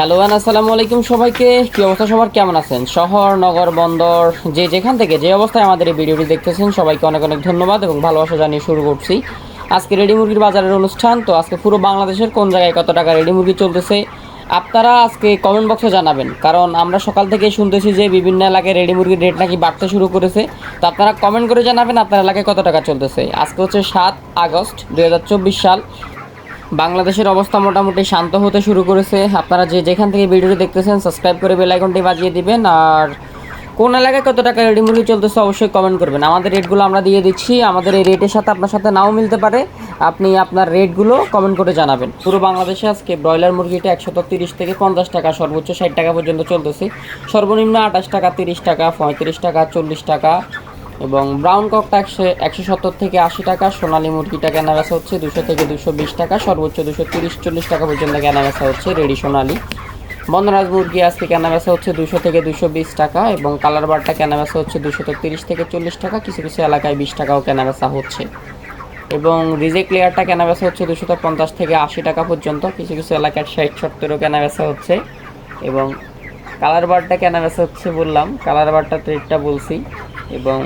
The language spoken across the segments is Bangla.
হ্যালো অ্যান্ড আসসালামু আলাইকুম সবাইকে। কী অবস্থা সবার? কেমন আছেন? শহর, নগর, বন্দর, যে যেখান থেকে যে অবস্থায় আমাদের এই ভিডিওটি দেখতেছেন, সবাইকে অনেক অনেক ধন্যবাদ এবং ভালোবাসা জানিয়ে শুরু করছি। আজকে রেডি মুরগির বাজারের অনুষ্ঠান, তো আজকে পুরো বাংলাদেশের কোন জায়গায় কত টাকা রেডি মুরগি চলতেছে, আপনারা আজকে কমেন্ট বক্সে জানাবেন। কারণ আমরা সকাল থেকে শুনতেছি যে বিভিন্ন এলাকায় রেডি মুরগির রেট নাকি বাড়তে শুরু করেছে, তো আপনারা কমেন্ট করে জানাবেন আপনার এলাকায় কত টাকা চলতেছে। আজকে হচ্ছে সাত আগস্ট দু হাজার চব্বিশ সাল বাংলাদেশের অবস্থা মোটামুটি শান্ত হতে শুরু করেছে। আপনারা যে যেখান থেকে ভিডিওটি দেখতেছেন সাবস্ক্রাইব করে বেল আইকনটি বাজিয়ে দিবেন। আর কোন এলাকায় কত টাকা রেডি মুরগি চলতেছে অবশ্যই কমেন্ট করবেন। আমাদের রেটগুলো আমরা দিয়ে দিচ্ছি। আমাদের এই রেটের সাথে আপনার সাথে নাও মিলতে পারে। আপনি আপনার রেটগুলো কমেন্ট করে জানাবেন। পুরো বাংলাদেশে আজকে ব্রয়লার মুরগিটা একশত তিরিশ থেকে পঞ্চাশ টাকা, সর্বোচ্চ ষাট টাকা পর্যন্ত চলতেছে। সর্বনিম্ন আঠাশ টাকা, তিরিশ টাকা, পঁয়ত্রিশ টাকা, চল্লিশ টাকা এবং ব্রাউন ককটা একশো একশো সত্তর থেকে আশি টাকা, সোনালী মুরগিটা কেনা বেচা হচ্ছে দুশো থেকে দুশো বিশ টাকা, সর্বোচ্চ দুশো তিরিশ, চল্লিশ টাকা পর্যন্ত কেনা বেচা হচ্ছে রেডি সোনালি। বনরাজ মুরগি আজকে কেনা বেচা হচ্ছে দুশো থেকে দুশো বিশ টাকা এবং কালার বারটা কেনা বেচা হচ্ছে দুশো তিরিশ থেকে চল্লিশ টাকা, কিছু কিছু এলাকায় বিশ টাকাও কেনা বেচা হচ্ছে। এবং রিজেক্ট লেয়ারটা কেনা বেচা হচ্ছে দুশো পঞ্চাশ থেকে আশি টাকা পর্যন্ত, কিছু কিছু এলাকার ষাট সত্তরও কেনা বেচা হচ্ছে। এবং কালার বারটা কেনা বেচা হচ্ছে বললাম, কালার বারটা রেটটা বলছি। এবং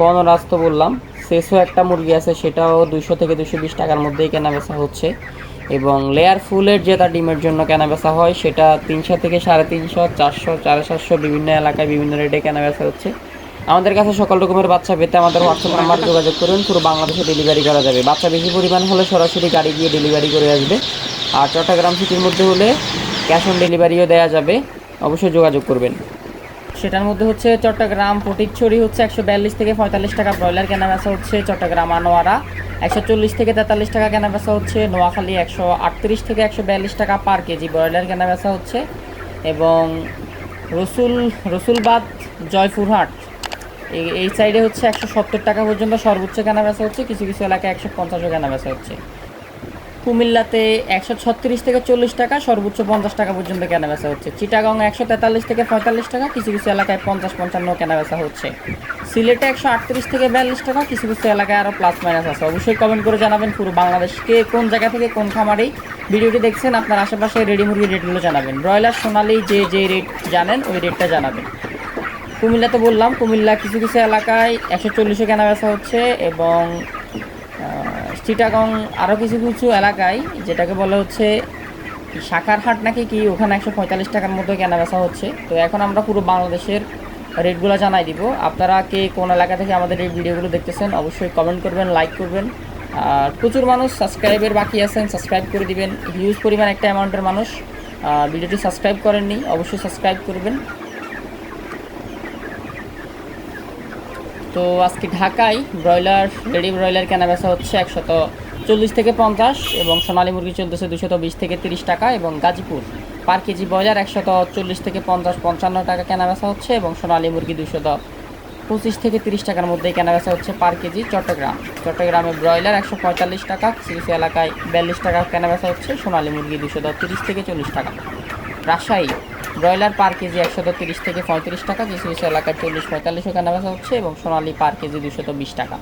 বনরাজ তো বললাম শেষও একটা মুরগি আছে, সেটাও দুশো থেকে দুশো বিশ টাকার মধ্যেই কেনা বেচা হচ্ছে। এবং লেয়ার ফুলের যেটা ডিমের জন্য কেনা বেচা হয়, সেটা তিনশো থেকে সাড়ে তিনশো, চারশো, সাড়ে সাতশো বিভিন্ন এলাকায় বিভিন্ন রেটে কেনা বেচা হচ্ছে। আমাদের কাছে সকল রকমের বাচ্চা পেতে আমাদের হোয়াটসঅ্যাপ নাম্বার যোগাযোগ করুন, পুরো বাংলাদেশে ডেলিভারি করা যাবে। বাচ্চা বেশি পরিমাণ হলে সরাসরি গাড়ি গিয়ে ডেলিভারি করে আসবে। আর চট্টগ্রাম সিটির মধ্যে হলে ক্যাশ অন ডেলিভারিও দেওয়া যাবে। অবশ্যই যোগাযোগ করবেন। সেটার মধ্যে হচ্ছে চট্টগ্রাম ফটিকছড়ি হচ্ছে একশো বিয়াল্লিশ থেকে পঁয়তাল্লিশ টাকা ব্রয়লার কেনা বেচা হচ্ছে চট্টগ্রাম আনোয়ারা। একশো চল্লিশ থেকে তেতাল্লিশ টাকা কেনা বেচা হচ্ছে। নোয়াখালী একশো আটত্রিশ থেকে একশো বিয়াল্লিশ টাকা পার কেজি ব্রয়লার কেনা বেচা হচ্ছে। এবং রসুল, রসুলবাদ, জয়পুরহাট, এই সাইডে হচ্ছে একশো সত্তর টাকা পর্যন্ত সর্বোচ্চ কেনা বেচা হচ্ছে। কিছু কিছু এলাকায় একশো পঞ্চাশও কেনা বেচা হচ্ছে। কুমিল্লাতে একশো ছত্রিশ থেকে চল্লিশ টাকা, সর্বোচ্চ পঞ্চাশ টাকা পর্যন্ত কেনা বেচা হচ্ছে। চিটাগং একশো তেতাল্লিশ থেকে পঁয়তাল্লিশ টাকা, কিছু কিছু এলাকায় পঞ্চাশ পঞ্চান্ন কেনা বেচা হচ্ছে। সিলেটে একশো আটত্রিশ থেকে বিয়াল্লিশ টাকা, কিছু কিছু এলাকায় আরও প্লাস মাইনাস আছে। অবশ্যই কমেন্ট করে জানাবেন পুরো বাংলাদেশকে কোন জায়গা থেকে কোন খামারেই ভিডিওটি দেখছেন, আপনার আশেপাশে রেডি মুরগির রেটগুলো জানাবেন। ব্রয়লার, সোনালি যে যে রেট জানেন, ওই রেটটা জানাবেন। কুমিল্লাতে বললাম, কুমিল্লা কিছু কিছু এলাকায় একশো চল্লিশে কেনা বেচা হচ্ছে এবং চিটাগং আরও কিছু কিছু এলাকায়, যেটাকে বলা হচ্ছে শাখার হাট নাকি কি, ওখানে একশো পঁয়তাল্লিশ টাকার মতো কেনা বেচা হচ্ছে। তো এখন আমরা পুরো বাংলাদেশের রেটগুলো জানাই দিব। আপনারা কে কোন এলাকা থেকে আমাদের এই ভিডিওগুলো দেখতেছেন, অবশ্যই কমেন্ট করবেন লাইক করবেন। আর প্রচুর মানুষ সাবস্ক্রাইবের বাকি আছেন সাবস্ক্রাইব করে দিবেন। হিউজ পরিমাণ একটা অ্যামাউন্টের মানুষ ভিডিওটি সাবস্ক্রাইব করেননি, অবশ্যই সাবস্ক্রাইব করবেন। তো আজকে ঢাকায় ব্রয়লার, রেডি ব্রয়লার কেনা বেচা হচ্ছে একশত চল্লিশ থেকে পঞ্চাশ এবং সোনালী মুরগি চলতেছে দুশত বিশ থেকে তিরিশ টাকা এবং গাজীপুর পার কেজি ব্রয়লার একশত চল্লিশ থেকে পঞ্চাশ, পঞ্চান্ন টাকা কেনা বেচা হচ্ছে এবং সোনালী মুরগি দুশত পঁচিশ থেকে তিরিশ টাকার মধ্যে কেনা বেচা হচ্ছে পার কেজি চট্টগ্রাম। চট্টগ্রামে ব্রয়লার একশো পঁয়তাল্লিশ টাকা কিছু এলাকায় বিয়াল্লিশ টাকা কেনা বেচা হচ্ছে, সোনালী মুরগি দুশত তিরিশ থেকে চল্লিশ টাকা। রাজশাহী ব্রয়লার পার কেজি একশত তিরিশ থেকে পঁয়ত্রিশ টাকা কিছু কিছু এলাকায় চল্লিশ পঁয়তাল্লিশ কেনা বেচা হচ্ছে এবং সোনালী পার কেজি দুশত বিশ টাকা।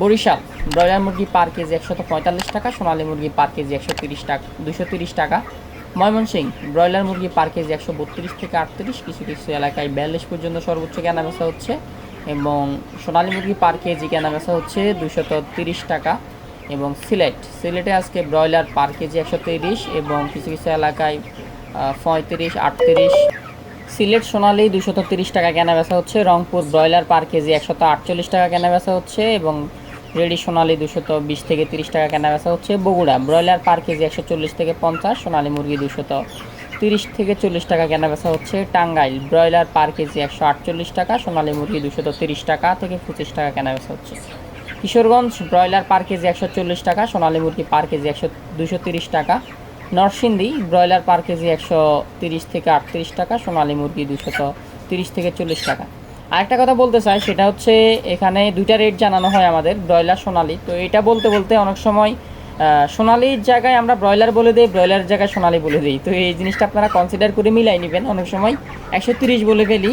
বরিশাল, ব্রয়লার মুরগি পার কেজি একশত পঁয়তাল্লিশ টাকা, সোনালী মুরগি পার কেজি একশো তিরিশ টাকা দুশো তিরিশ টাকা। ময়মনসিংহ ব্রয়লার মুরগি পার কেজি একশো বত্রিশ থেকে আটত্রিশ, কিছু কিছু এলাকায় বিয়াল্লিশ পর্যন্ত সর্বোচ্চ কেনা বেচা হচ্ছে এবং সোনালী মুরগি পার কেজি কেনা বেচা হচ্ছে দুশত তিরিশ টাকা এবং সিলেট, সিলেটে আজকে ব্রয়লার পার কেজি একশো তিরিশ এবং কিছু কিছু এলাকায় পঁয়ত্রিশ, আটত্রিশ। সিলেট সোনালি দুশত তিরিশ টাকা কেনা বেচা হচ্ছে। রংপুর ব্রয়লার পার কেজি একশত আটচল্লিশ টাকা কেনা বেচা হচ্ছে এবং রেডি সোনালি দুশত বিশ থেকে তিরিশ টাকা কেনা বেচা হচ্ছে। বগুড়া ব্রয়লার পার কেজি একশো চল্লিশ থেকে পঞ্চাশ, সোনালি মুরগি দুশত তিরিশ থেকে চল্লিশ টাকা কেনা বেচা হচ্ছে। টাঙ্গাইল ব্রয়লার পার কেজি একশো আটচল্লিশ টাকা, সোনালি মুরগি দুশত তিরিশ টাকা থেকে পঁচিশ টাকা কেনা বেচা হচ্ছে। কিশোরগঞ্জ ব্রয়লার পার কেজি একশো চল্লিশ টাকা, সোনালী মুরগি পার কেজি একশো দুশো তিরিশ টাকা নরসিংদী ব্রয়লার পার কেজি একশো তিরিশ থেকে আটত্রিশ টাকা, সোনালী মুরগি দুশত তিরিশ থেকে চল্লিশ টাকা। আরেকটা কথা বলতে চাই, সেটা হচ্ছে এখানে দুইটা রেট জানানো হয় আমাদের, ব্রয়লার, সোনালি। তো এটা বলতে বলতে অনেক সময় সোনালির জায়গায় আমরা ব্রয়লার বলে দিই ব্রয়লার জায়গায় সোনালী বলে দিই। তো এই জিনিসটা আপনারা কনসিডার করে মিলাই নেবেন। অনেক সময় একশো তিরিশ বলে ফেলি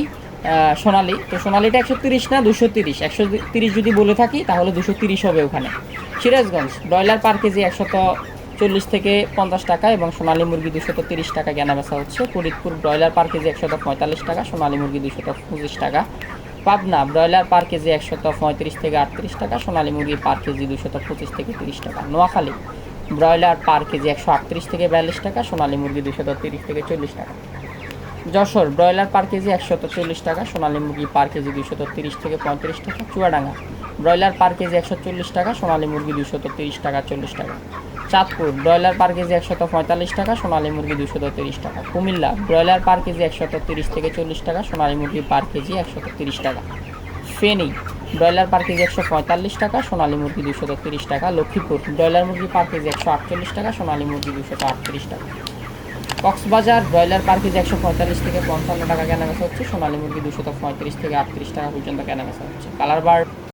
সোনালি। তো সোনালীটা একশো তিরিশ না দুশো তিরিশ। একশো তিরিশ যদি বলে থাকি, তাহলে দুশো তিরিশ হবে ওখানে। সিরাজগঞ্জ, ব্রয়লার পার কেজি একশত চল্লিশ থেকে পঞ্চাশ টাকা এবং সোনালী মুরগি দুশত তিরিশ টাকা কেনা বেচা হচ্ছে। ফরিদপুর ব্রয়লার পার কেজি একশত পঁয়তাল্লিশ টাকা, সোনালী মুরগি দুশত পঁচিশ টাকা। পাবনা ব্রয়লার পার কেজি একশত পঁয়ত্রিশ থেকে আটত্রিশ টাকা, সোনালী মুরগি পার কেজি দুশত পঁচিশ থেকে তিরিশ টাকা। নোয়াখালী ব্রয়লার পার কেজি একশো আটত্রিশ থেকে বিয়াল্লিশ টাকা, সোনালী মুরগি দুশত তিরিশ থেকে চল্লিশ টাকা। যশোর ব্রয়লার পার কেজি একশত চল্লিশ টাকা, সোনালী মুরগি পার কেজি দুশত তিরিশ থেকে পঁয়ত্রিশ টাকা। চুয়াডাঙ্গা ব্রয়লার পার কেজি একশো চল্লিশ টাকা, সোনালী মুরগি দুশত তিরিশ টাকা, চল্লিশ টাকা। চাঁদপুর, ব্রয়লার পার কেজি একশত পঁয়তাল্লিশ টাকা, সোনালী মুরগি দুশত তিরিশ টাকা। কুমিল্লা, ব্রয়লার পার কেজি একশত তিরিশ থেকে চল্লিশ টাকা, সোনালী মুরগি পার কেজি একশত তিরিশ টাকা। ফেনী, ব্রয়লার পার কেজি একশো পঁয়তাল্লিশ টাকা, সোনালী মুরগি দুশত তিরিশ টাকা। লক্ষ্মীপুর, ব্রয়লার মুরগি পার কেজি একশো আটচল্লিশ টাকা, সোনালী মুরগি দুশত আটত্রিশ টাকা। কক্সবাজার, ব্রয়লার পার কেজি একশো পঁয়তাল্লিশ থেকে পঞ্চান্ন টাকা কেনা বেচা হচ্ছে, সোনালী মুরগি দুশত পঁয়ত্রিশ থেকে আটত্রিশ টাকা পর্যন্ত কেনা বেচা হচ্ছে। কালার বার